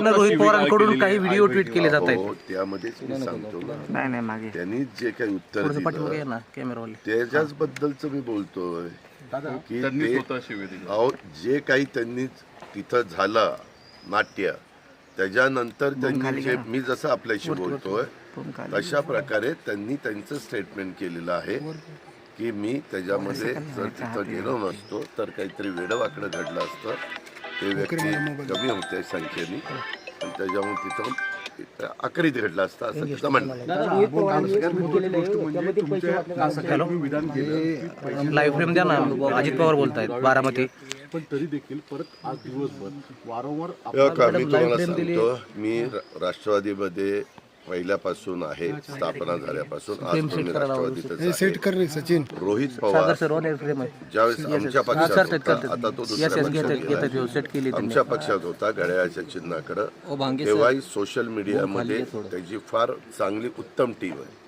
सातत्यानं रोहित पवारांकडून काही video tweet केले जात आहेत. हो त्यामध्येच मी सांगतो ना. नाही नाही मागे. त्यांनी जे काही उत्तर थोडंसं पाठीमागे दिलं ये ना कॅमेरावाले त्याच्याच बद्दलच मी बोलतोय की त्यांनी ते अहो जे काही त्यांनी तिथं झालं नाट्य त्याच्यानंतर त्यांनी जे मी जसं आपल्याशी बोलतोय तशा प्रकारे त्यांनी त्यांचं स्टेटमेंट केलेलं आहे की मी त्याच्यामध्ये जर तिथं गेलो नसतो तर काहीतरी वेडवाकडं घडलं असतं. ते व्यक्ती कमी होते संख्येने. आणि त्याच्यामुळे तिथं आकरीत घडलं असतं असं तिथं म्हणणं लाईव्ह फ्रेम द्या ना अजित पवार बोलतायत बारामती. पण तरी देखील परत आज दिवसभर वारंवार हे मी तुम्हाला सांगतो मी रा- राष्ट्रवादीमध्ये पहिल्यापासून आहे स्थापना झाल्यापासून राष्ट्रवादीतच सचिन. रोहित सागर पवार. ज्यावेळेस आमच्या पक्षात होता आता तो दुसऱ्या पक्षात गेला. आमच्या पक्षात होता घड्याळाच्या चिन्हाकडं. तेव्हाही सोशल मीडियामध्ये त्याची फार चांगली उत्तम टीम आहे.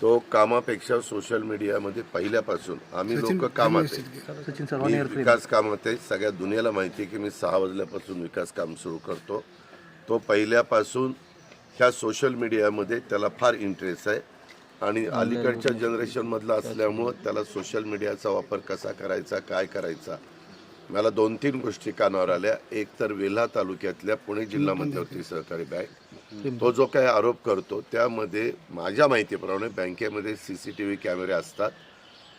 तो कामापेक्षा सोशल मीडियामध्ये पहिल्यापासून. आम्ही लोक कामात मी विकास कामात आहे. सगळ्या दुनियाला माहिती आहे की मी सहा वाजल्यापासून विकास काम सुरू करतो. तो पहिल्यापासून ह्या सोशल मीडियामध्ये त्याला फार इंटरेस्ट आहे. आणि अलीकडच्या जनरेशनमधला असल्यामुळं त्याला सोशल मीडियाचा वापर कसा करायचा काय करायचा मला दोन तीन गोष्टी कानावर आल्या. एक तर वेल्हा तालुक्यातल्या पुणे जिल्हा मध्यवर्ती सहकारी बँक तो जो काही आरोप करतो त्यामध्ये माझ्या माहितीप्रमाणे बँकेमध्ये सी सी टी व्ही कॅमेरे असतात.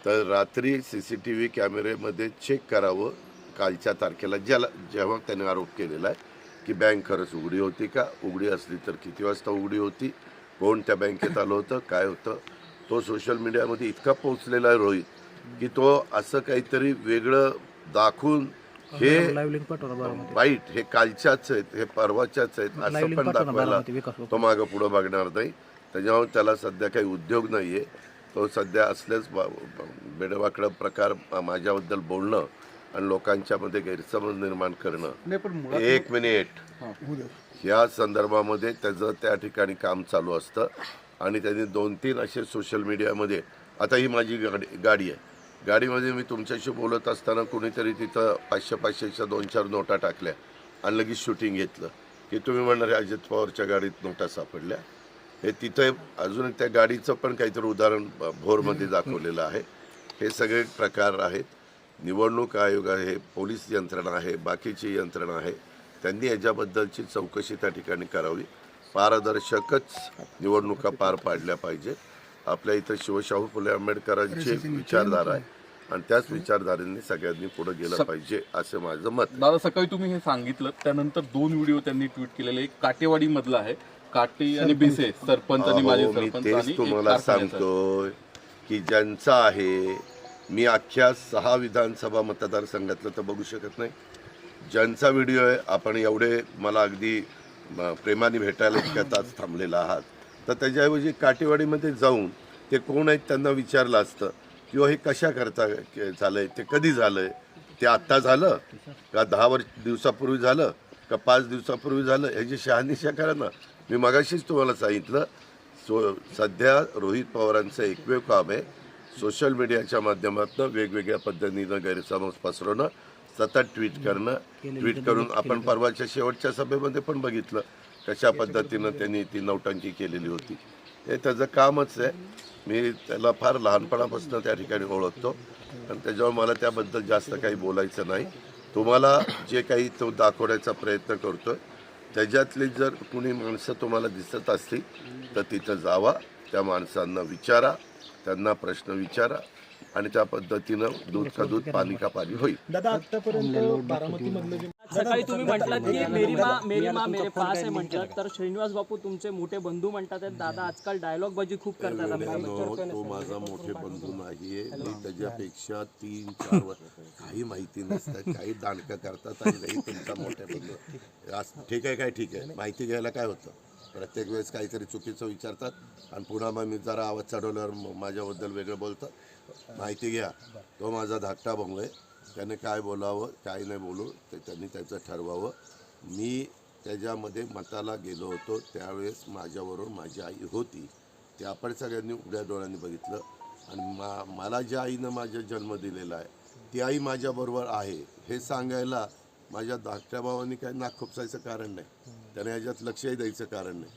तर रात्री सी सी टी व्ही कॅमेरेमध्ये चेक करावं कालच्या तारखेला ज्याला जेव्हा त्याने आरोप केलेला आहे. की बँक खरंच उघडी होती का? उघडी असली तर किती वाजता उघडी होती? कोण त्या बँकेत आलं होतं? काय होतं? तो सोशल मीडियामध्ये इतका पोहोचलेला आहे रोहित की तो असं काहीतरी वेगळं दाखवून हे वाईट हे कालच्याच आहेत हे परवाच्याच आहेत असं पण दाखवायला. तो मागं पुढं बघणार नाही. त्याच्यामुळे त्याला सध्या काही उद्योग नाही आहे तो सध्या असलेच बेडवाकडं प्रकार माझ्याबद्दल बोलणं आणि लोकांच्यामध्ये गैरसमज निर्माण करणं. एक मिनिट. ह्या संदर्भामध्ये त्याचं त्या ठिकाणी काम चालू असतं आणि त्यांनी दोन तीन असे सोशल मीडियामध्ये आता ही माझी गाडी गाडी आहे. गाडीमध्ये मी तुमच्याशी बोलत असताना कुणीतरी तिथं पाचशे पाचशेच्या दोन चार नोटा टाकल्या आणि लगेच शूटिंग घेतलं. की तुम्ही म्हणणार अजित पवारच्या गाडीत नोटा सापडल्या. हे तिथं अजून त्या गाडीचं पण काहीतरी उदाहरण भोरमध्ये दाखवलेलं आहे. हे सगळे प्रकार आहेत. निवडणूक आयोग आहे पोलीस यंत्रणा आहे बाकीची यंत्रणा आहे त्यांनी याच्याबद्दलची चौकशी त्या ठिकाणी करावी. पारदर्शकच निवडणुका पार पाडल्या पाहिजे. आपल्या इथं शिवशाहू फुले आंबेडकरांची विचारधारा आहे. आणि त्याच विचारधारेने सगळ्यांनी पुढे गेलं पाहिजे असं माझं मत. दादा सकाळी तुम्ही हे सांगितलं. त्यानंतर दोन व्हिडिओ त्यांनी ट्विट केलेले. एक काटेवाडी मधला आहे. काटे आणि बिसे सरपंच आणि माजी अहो, मी सरपंच तेच तुम्हाला. सांगतोय की ज्यांचा आहे मी अख्ख्या सहा विधानसभा मतदारसंघातलं तर बघू शकत नाही. ज्यांचा व्हिडिओ आहे आपण एवढे मला अगदी म, प्रेमाने भेटायला इतक्या तास थांबलेला आहात. तर त्याच्याऐवजी काटेवाडीमध्ये जाऊन ते कोण आहेत त्यांना विचारलं असतं किंवा हे कशा करता के- आहे ते कधी झालं आहे ते आत्ता झालं? का दहा वर्ष दिवसापूर्वी झालं? का पाच दिवसापूर्वी झालं? ह्याची शहानिशा करा ना मी मगाशीच तुम्हाला सांगितलं सो सध्या रोहित पवारांचं एकमेव काम आहे सोशल मीडियाच्या माध्यमातून वेगवेगळ्या पद्धतीनं गैरसमज पसरवणं सतत ट्विट करणं ट्विट करून आपण परवाच्या शेवटच्या सभेमध्ये पण बघितलं कशा पद्धतीनं त्यांनी ती नौटंकी केलेली होती. हे त्याचं कामच आहे. मी त्याला फार लहानपणापासून त्या ठिकाणी ओळखतो. आणि त्याच्यावर मला त्याबद्दल जास्त काही बोलायचं नाही. तुम्हाला जे काही तो दाखवण्याचा प्रयत्न करतोय त्याच्यातली जर कुणी माणसं तुम्हाला दिसत असली तर तिथं जावा. त्या माणसांना विचारा. त्यांना प्रश्न विचारा आणि त्या पद्धतीनं दूध का दूध पाणी का पाणी होईल. दादा आतापर्यंत जे सकाळी तुम्ही म्हटलात की मेरी माँ मेरी माँ मेरे पास आहे म्हटलं तर श्रीनिवास बापू तुमचे मोठे बंधू म्हणतात दादा आजकाल डायलॉग बाजी खूप करतात. तो माझा मोठे बंधू नाहीये. मी त्याच्यापेक्षा तीन चार वर्ष काही माहिती नसतं. काही दांडकं करतात आणि नाही तुमचा मोठे बंधू. ठीक आहे काय? ठीक आहे. माहिती घ्यायला काय होतं? प्रत्येक वेळेस काहीतरी चुकीचं विचारतात आणि पुन्हा मग मी जरा आवाज चढवल्यावर माझ्याबद्दल वेगळं बोलतात माहिती घ्या. तो माझा धाकटा बंगलो आहे. त्याने काय बोलावं काय नाही बोलू ते त्यांनी त्याचं ठरवावं. मी त्याच्यामध्ये मताला गेलो होतो. त्यावेळेस माझ्याबरोबर माझी आई होती. ते आपण सगळ्यांनी उघड्या डोळ्यांनी बघितलं. आणि मा मला ज्या आईनं माझा जन्म दिलेला आहे ती आई माझ्याबरोबर आहे. हे सांगायला माझ्या धाकट्या भावाने काही नाक खुपसायचं कारण नाही. त्याने ह्याच्यात लक्षही द्यायचं कारण नाही.